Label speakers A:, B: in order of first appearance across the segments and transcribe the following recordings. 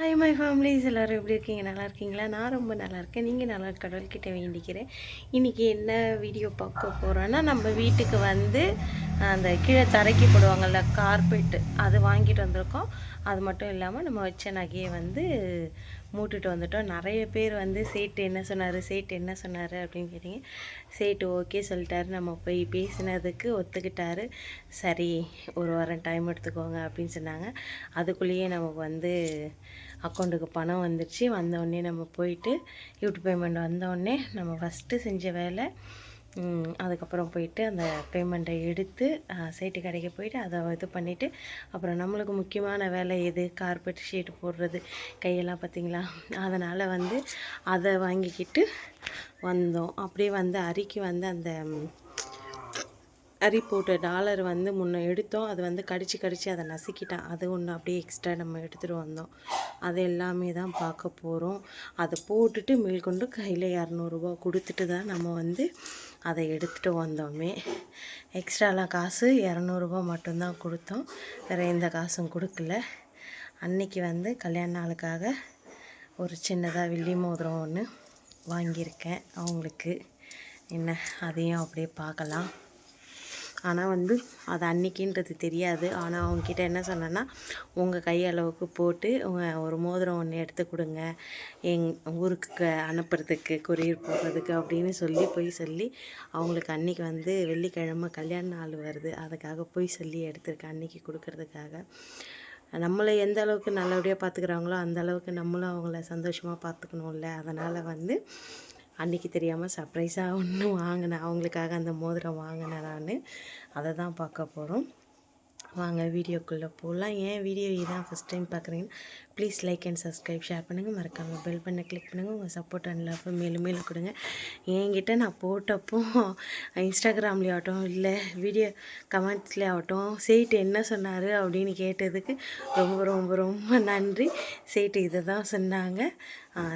A: Hi my families எல்லோரும் எப்படி இருக்கீங்க நல்லா இருக்கீங்களா நான் ரொம்ப நல்லா இருக்கேன் நீங்கள் நல்லா கடவுள்கிட்ட வேண்டிக்கிறேன் இன்றைக்கி என்ன வீடியோ பார்க்க போகிறோன்னா நம்ம வீட்டுக்கு வந்து அந்த கீழே தரைக்கி போடுவாங்கள்ல கார்பெட்டு அது வாங்கிட்டு வந்திருக்கோம் அது மட்டும் இல்லாமல் நம்ம வச்ச நகையை வந்து மூட்டுட்டு வந்துட்டோம் நிறைய பேர் வந்து சேட்டு என்ன சொன்னார் சேட்டு என்ன சொன்னார் அப்படின்னு கேட்டிங்க சேட்டு ஓகே சொல்லிட்டாரு நம்ம போய் பேசினதுக்கு ஒத்துக்கிட்டாரு சரி ஒரு வாரம் டைம் எடுத்துக்கோங்க அப்படின்னு சொன்னாங்க அதுக்குள்ளேயே நமக்கு வந்து அக்கௌண்ட்டுக்கு பணம் வந்துடுச்சு வந்தோடனே நம்ம போயிட்டு யூடியூப் பேமெண்ட் வந்தோடனே நம்ம ஃபஸ்ட்டு செஞ்ச வேலை அதுக்கப்புறம் போயிட்டு அந்த பேமெண்ட்டை எடுத்து சைட்டு கடைக்கு போயிட்டு அதை இது பண்ணிவிட்டு அப்புறம் நம்மளுக்கு முக்கியமான வேலை எது கார்பெட் ஷீட் போடுறது கையெல்லாம் பார்த்திங்களா அதனால் வந்து அதை வாங்கிக்கிட்டு வந்தோம் அப்படியே வந்து அரிக்கு வந்து அந்த அரி போட்ட டாலர் வந்து முன்னே எடுத்தோம் அது வந்து கடிச்சு கடிச்சு அதை நசுக்கிட்டேன் அது ஒன்று அப்படியே எக்ஸ்ட்ரா நம்ம எடுத்துகிட்டு வந்தோம் அது எல்லாமே தான் பார்க்க போகிறோம் அதை போட்டுட்டு மேல்கொண்டு கையில் இரநூறுபா கொடுத்துட்டு தான் நம்ம வந்து அதை எடுத்துகிட்டு வந்தோமே எக்ஸ்ட்ராலாம் காசு இரநூறுபா மட்டும்தான் கொடுத்தோம் வேறு எந்த காசும் கொடுக்கல அன்னைக்கு வந்து கல்யாண நாளுக்காக ஒரு சின்னதாக வெள்ளி மோதிரம் ஒன்று வாங்கியிருக்கேன் அவங்களுக்கு என்ன அதையும் அப்படியே பார்க்கலாம் ஆனால் வந்து அது அன்னைக்குன்றது தெரியாது ஆனால் அவங்கக்கிட்ட என்ன சொன்னேன்னா உங்கள் கையளவுக்கு போட்டு ஒரு மோதிரம் ஒன்று எடுத்து கொடுங்க எங் ஊருக்கு அனுப்புறதுக்கு கொரியர் போடுறதுக்கு அப்படின்னு சொல்லி போய் சொல்லி அவங்களுக்கு அன்றைக்கி வந்து வெள்ளிக்கிழமை கல்யாண நாள் வருது அதுக்காக போய் சொல்லி எடுத்துருக்கேன் அன்றைக்கி கொடுக்கறதுக்காக நம்மளை எந்த அளவுக்கு நல்லபடியாக பார்த்துக்குறாங்களோ அந்த அளவுக்கு நம்மளும் அவங்கள சந்தோஷமாக பார்த்துக்கணும்ல அதனால் வந்து அன்றைக்கி தெரியாமல் சர்ப்ரைஸாக ஒன்று வாங்கினேன் அவங்களுக்காக அந்த மோதிரம் வாங்கினேன் நான் அதை தான் பார்க்க போகிறோம் வாங்க வீடியோக்குள்ளே போகலாம் ஏன் வீடியோ இதான் ஃபஸ்ட் டைம் பார்க்குறீங்கன்னா please like and subscribe share பண்ணுங்கள் மறக்காமல் பெல் பண்ண கிளிக் பண்ணுங்கள் உங்கள் சப்போர்ட் அண்ட் லவ் மேலும் மேலும் கொடுங்க என்கிட்ட நான் போட்டப்போ இன்ஸ்டாகிராம்லேயே ஆகட்டும் இல்லை வீடியோ கமெண்ட்ஸ்லேயே ஆகட்டும் சேட்டு என்ன சொன்னார் அப்படின்னு கேட்டதுக்கு ரொம்ப ரொம்ப ரொம்ப நன்றி சேட்டு இதை தான் சொன்னாங்க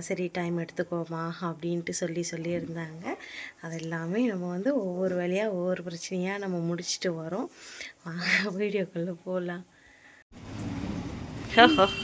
A: சரி டைம் எடுத்துக்கோமா அப்படின்ட்டு சொல்லி சொல்லியிருந்தாங்க அது எல்லாமே நம்ம வந்து ஒவ்வொரு வேலையாக ஒவ்வொரு பிரச்சனையாக நம்ம முடிச்சுட்டு வரோம் வீடியோக்குள்ளே போகலாம்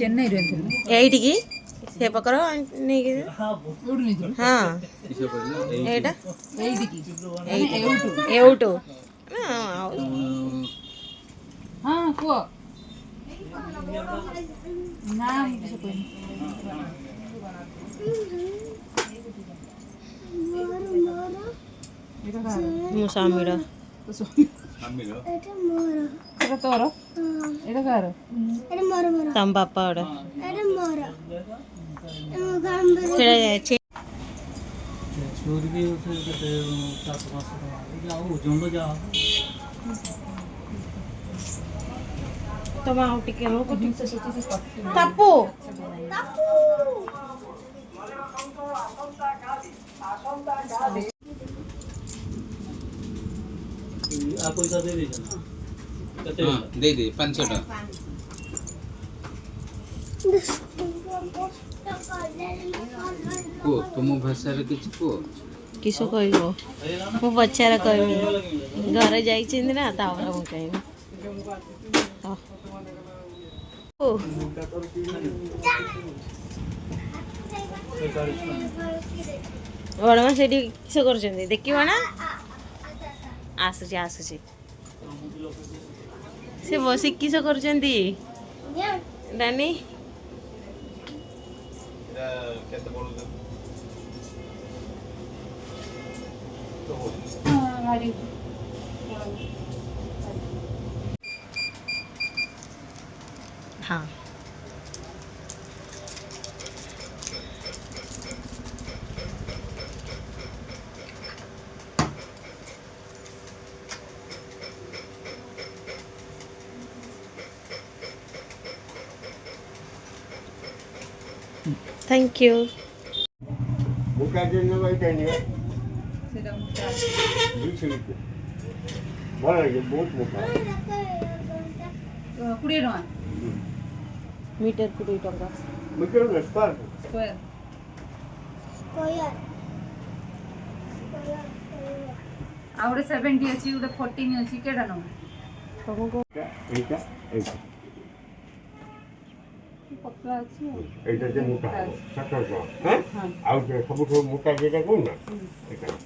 A: చెన్నై ఎయిట్కి సేపకరో నీకు ఏటా ఎయిట్ ముసామిడా এটা তোর এটা কার তাম বাপা ওরা ছেড়ে যাচ্ছে চুরকি চারশো পাঁচশো টাকা ওজন তো যা তোমা ଟିକେ ଆମକୁ ଠିକସେ ସେତିକି ତାପୁ
B: ତାପୁ आप पैसा दे दीजिए हाँ दे दे पाँच सौ টাকা তুম ভাষার কিছু কুহ
A: কিছু কইব মু পছার কইবি ঘরে যাইছিন্তি না তাহলে মু কইবি ও বড় মা সেটি কিসে করছেন দেখিবা না ଆସୁଛି ଆସୁଛି ସେ ବସି କିସ କରୁଛନ୍ତି ଡାନି ହଁ Thank you. Meter put it on
B: meter square. Square. Square.
A: Our seventy achieved fourteen years. You get a number. ପତଳା ଅଛି
B: ଏଇଟା ଯେ ମୋଟା ହେବ ସାତଶହ ଆଉ ସବୁଠୁ ମୋଟା ଯେଟା କହୁନ ଏଇଟା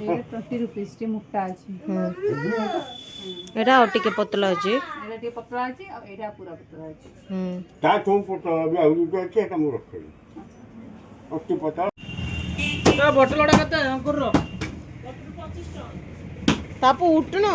A: ଟ୍ୱେଣ୍ଟି ରୁପିଜ୍ ଟି ମୋଟା ଅଛି ଏଇଟା ଆଉ ଟିକେ ପତଳା ଅଛି ଏଇଟା ଟିକେ ପତଳା ଅଛି ଆଉ ଏଇଟା ପୁରା ପତଳା ଅଛି
B: ତା ଠୁ ପତଳା ବି ଆହୁରି ଗୋଟେ ଅଛି ଏଇଟା ମୁଁ ରଖିଲି ଅତି ପତଳା
A: ତା ବଟଲଟା କେତେ ଅଙ୍କୁରର ତାପ ଉଠୁନୁ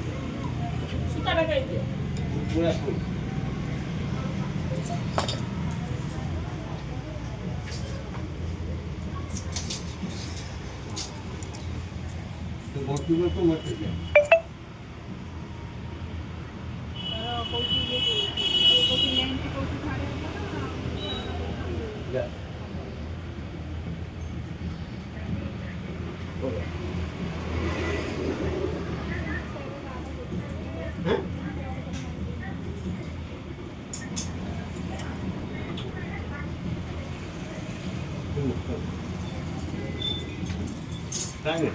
A: তো বর্তমান তো মারতে தாங்க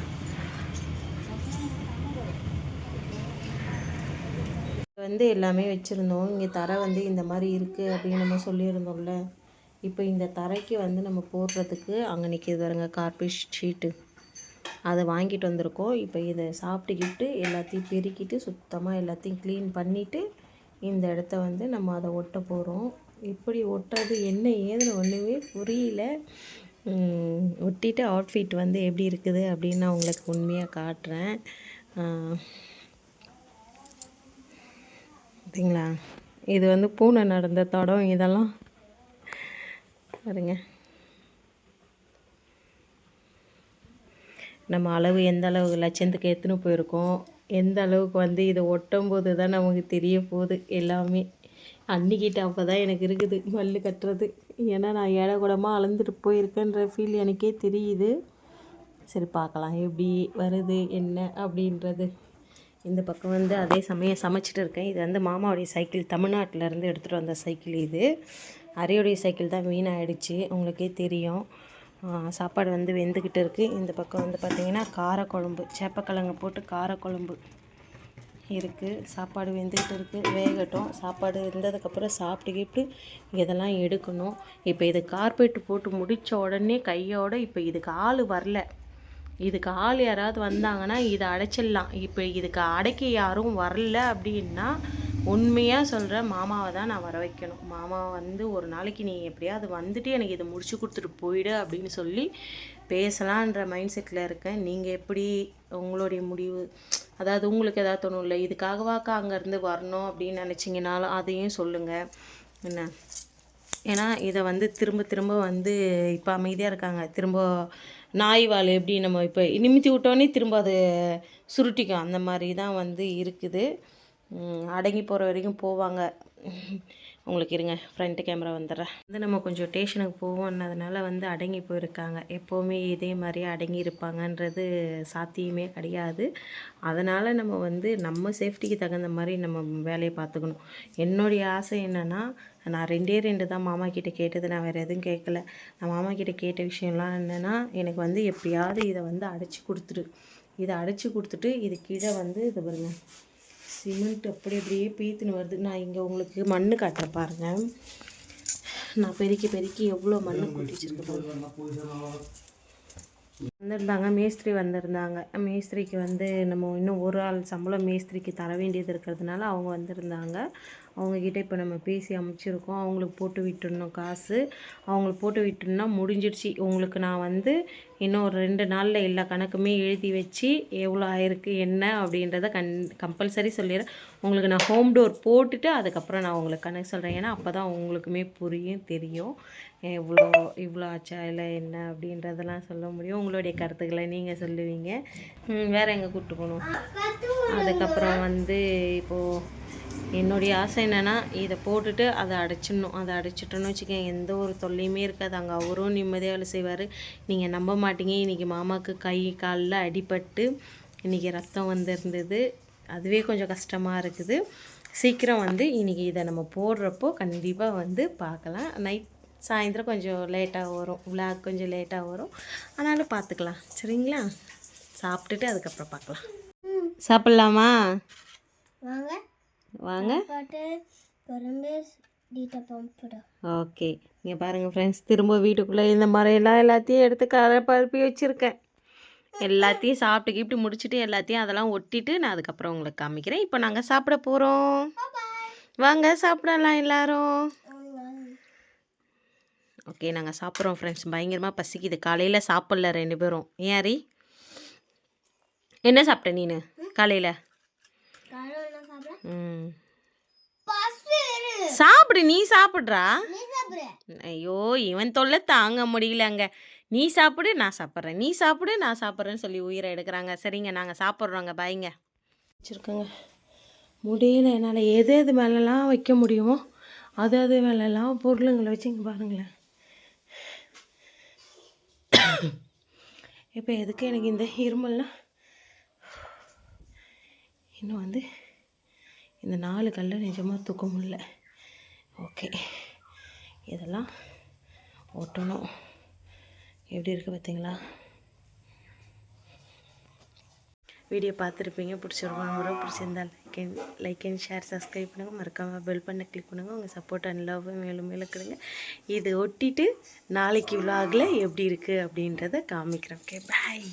A: வந்து எல்லாமே வச்சுருந்தோம் இங்கே தரை வந்து இந்த மாதிரி இருக்குது அப்படின்னு நம்ம சொல்லியிருந்தோம்ல இப்போ இந்த தரைக்கு வந்து நம்ம போடுறதுக்கு அங்கே நிற்கிது பாருங்க கார்பேட் ஷீட்டு அதை வாங்கிட்டு வந்திருக்கோம் இப்போ இதை சாப்பிட்டுக்கிட்டு எல்லாத்தையும் பெருக்கிட்டு சுத்தமாக எல்லாத்தையும் க்ளீன் பண்ணிவிட்டு இந்த இடத்த வந்து நம்ம அதை ஒட்ட போகிறோம் இப்படி ஒட்டது என்ன ஏதுன்னு ஒன்றுமே புரியல ஒட்டிட்டு அவுட்ஃபிட் வந்து எப்படி இருக்குது அப்படின்னு நான் உங்களுக்கு உண்மையாக காட்டுறேன் பார்த்தீங்களா இது வந்து பூனை நடந்த தடம் இதெல்லாம் பாருங்க நம்ம அளவு எந்த அளவுக்கு லட்சத்துக்கு எத்தனை போயிருக்கோம் எந்த அளவுக்கு வந்து இதை ஒட்டும் போது தான் நமக்கு தெரிய போகுது எல்லாமே அன்னிக்கிட்ட அப்போ தான் எனக்கு இருக்குது மல் கட்டுறது ஏன்னா நான் ஏழை அளந்துட்டு போயிருக்கேன்ற ஃபீல் எனக்கே தெரியுது சரி பார்க்கலாம் எப்படி வருது என்ன அப்படின்றது இந்த பக்கம் வந்து அதே சமயம் சமைச்சிட்டு இருக்கேன் இது வந்து மாமாவுடைய சைக்கிள் தமிழ்நாட்டிலேருந்து எடுத்துகிட்டு வந்த சைக்கிள் இது அரையுடைய சைக்கிள் தான் வீணாகிடுச்சு உங்களுக்கே தெரியும் சாப்பாடு வந்து வெந்துக்கிட்டு இருக்குது இந்த பக்கம் வந்து பார்த்திங்கன்னா காரக்குழம்பு சேப்பக்கிழங்கு போட்டு காரக்குழம்பு இருக்குது சாப்பாடு வெந்துக்கிட்டு இருக்குது வேகட்டும் சாப்பாடு வெந்ததுக்கப்புறம் சாப்பிட்டு கிப்பிட்டு இதெல்லாம் எடுக்கணும் இப்போ இது கார்பெட் போட்டு முடித்த உடனே கையோடு இப்போ இதுக்கு ஆள் வரல இதுக்கு ஆள் யாராவது வந்தாங்கன்னா இதை அடைச்சிடலாம் இப்போ இதுக்கு அடைக்க யாரும் வரல அப்படின்னா உண்மையாக சொல்கிற மாமாவை தான் நான் வர வைக்கணும் மாமா வந்து ஒரு நாளைக்கு நீ எப்படியாவது வந்துட்டு எனக்கு இதை முடிச்சு கொடுத்துட்டு போயிடு அப்படின்னு சொல்லி பேசலான்ற மைண்ட் செட்டில் இருக்கேன் நீங்கள் எப்படி உங்களுடைய முடிவு அதாவது உங்களுக்கு எதாவது தோணும் இல்லை இதுக்காகவாக்கா அங்கேருந்து வரணும் அப்படின்னு நினச்சிங்கனாலும் அதையும் சொல்லுங்கள் என்ன ஏன்னா இதை வந்து திரும்ப திரும்ப வந்து இப்போ அமைதியாக இருக்காங்க திரும்ப நாய் வாழ் எப்படி நம்ம இப்போ நிமித்தி விட்டோன்னே திரும்ப அது சுருட்டிக்கும் அந்த மாதிரி தான் வந்து இருக்குது அடங்கி போகிற வரைக்கும் போவாங்க உங்களுக்கு இருங்க ஃப்ரண்ட் கேமரா வந்துடுறேன் வந்து நம்ம கொஞ்சம் டேஷனுக்கு போவோம்னதுனால வந்து அடங்கி போயிருக்காங்க எப்போவுமே இதே மாதிரியே அடங்கி இருப்பாங்கன்றது சாத்தியமே கிடையாது அதனால் நம்ம வந்து நம்ம சேஃப்டிக்கு தகுந்த மாதிரி நம்ம வேலையை பார்த்துக்கணும் என்னுடைய ஆசை என்னென்னா நான் ரெண்டே ரெண்டு தான் மாமா கிட்டே கேட்டது நான் வேறு எதுவும் கேட்கல நான் மாமா கிட்டே கேட்ட விஷயம்லாம் என்னென்னா எனக்கு வந்து எப்படியாவது இதை வந்து அடைச்சி கொடுத்துரு இதை அடைச்சி கொடுத்துட்டு இது கீழே வந்து இதை பாருங்கள் சிமெண்ட் அப்படி அப்படியே பீத்துன்னு வருது நான் இங்கே உங்களுக்கு மண் காட்டுற பாருங்கள் நான் பெருக்கி பெருக்கி எவ்வளோ மண் கூட்டி வச்சுருக்கேன் வந்திருந்தாங்க மேஸ்திரி வந்திருந்தாங்க மேஸ்திரிக்கு வந்து நம்ம இன்னும் ஒரு ஆள் சம்பளம் மேஸ்திரிக்கு தர வேண்டியது இருக்கிறதுனால அவங்க வந்திருந்தாங்க அவங்கக்கிட்ட இப்போ நம்ம பேசி அமைச்சிருக்கோம் அவங்களுக்கு போட்டு விட்டுடணும் காசு அவங்களுக்கு போட்டு விட்டுன்னா முடிஞ்சிடுச்சு உங்களுக்கு நான் வந்து இன்னும் ஒரு ரெண்டு நாளில் எல்லா கணக்குமே எழுதி வச்சு எவ்வளோ ஆயிருக்கு என்ன அப்படின்றத கண் கம்பல்சரி சொல்லிடுறேன் உங்களுக்கு நான் ஹோம் டோர் போட்டுட்டு அதுக்கப்புறம் நான் உங்களுக்கு கணக்கு சொல்கிறேன் ஏன்னா அப்போ தான் உங்களுக்குமே புரியும் தெரியும் இவ்வளோ இவ்வளோ ஆச்சா இல்லை என்ன அப்படின்றதெல்லாம் சொல்ல முடியும் உங்களுடைய கருத்துக்களை நீங்கள் சொல்லுவீங்க வேறு எங்கே கூப்பிட்டு போகணும் அதுக்கப்புறம் வந்து இப்போது என்னுடைய ஆசை என்னென்னா இதை போட்டுட்டு அதை அடைச்சிடணும் அதை அடைச்சிட்டோன்னு வச்சுக்கோங்க எந்த ஒரு தொல்லையுமே இருக்காது அங்கே அவரும் நிம்மதியாக வேலை செய்வார் நீங்கள் நம்ப மாட்டீங்க இன்றைக்கி மாமாவுக்கு கை காலில் அடிபட்டு இன்றைக்கி ரத்தம் வந்திருந்தது அதுவே கொஞ்சம் கஷ்டமாக இருக்குது சீக்கிரம் வந்து இன்றைக்கி இதை நம்ம போடுறப்போ கண்டிப்பாக வந்து பார்க்கலாம் நைட் சாயந்தரம் கொஞ்சம் லேட்டாக வரும் விளாக் கொஞ்சம் லேட்டாக வரும் ஆனாலும் பார்த்துக்கலாம் சரிங்களா சாப்பிட்டுட்டு அதுக்கப்புறம் பார்க்கலாம் சாப்பிட்லாமா வாங்க வாங்க ஓகே இங்கே பாருங்கள் ஃப்ரெண்ட்ஸ் திரும்ப வீட்டுக்குள்ளே இந்த மாதிரியெல்லாம் எல்லாத்தையும் எடுத்து கரை பருப்பி வச்சுருக்கேன் எல்லாத்தையும் சாப்பிட்டு கீப்ட்டு முடிச்சுட்டு எல்லாத்தையும் அதெல்லாம் ஒட்டிட்டு நான் அதுக்கப்புறம் உங்களுக்கு காமிக்கிறேன் இப்போ நாங்கள் சாப்பிட போகிறோம் வாங்க சாப்பிடலாம் எல்லாரும் ஓகே நாங்கள் சாப்பிட்றோம் ஃப்ரெண்ட்ஸ் பயங்கரமாக பசிக்குது காலையில் சாப்பிட்ல ரெண்டு பேரும் ஏன் என்ன சாப்பிட்ட நீனு காலையில் சாப்பிடு நீ சாப்பிட்றா ஐயோ இவன் தொல்லை தாங்க முடியல அங்கே நீ சாப்பிடு நான் சாப்பிட்றேன் நீ சாப்பிடு நான் சாப்பிட்றேன்னு சொல்லி உயிரை எடுக்கிறாங்க சரிங்க நாங்கள் சாப்பிட்றோங்க பாய்ங்க வச்சுருக்கோங்க முடியல என்னால் எது எது மேலெலாம் வைக்க முடியுமோ அது அது மேலெல்லாம் பொருளுங்களை வச்சு இங்கே பாருங்களேன் இப்போ எதுக்கு எனக்கு இந்த இருமல்னால் இன்னும் வந்து இந்த நாலு கல்லை நிஜமாக தூக்க முடில ஓகே இதெல்லாம் ஒட்டணும் எப்படி இருக்குது பார்த்தீங்களா வீடியோ பார்த்துருப்பீங்க பிடிச்சிருவாங்க ப்ரோ பிடிச்சிருந்தா like and like and share subscribe பண்ணுங்கள் மறக்காமல் பெல் பண்ண கிளிக் பண்ணுங்கள் உங்கள் சப்போர்ட் அண்ட் லவ் மேலும் மேலும் கொடுங்க இது ஒட்டிட்டு நாளைக்கு விலாகில் எப்படி இருக்குது அப்படின்றத காமிக்கிறேன் ஓகே பாய்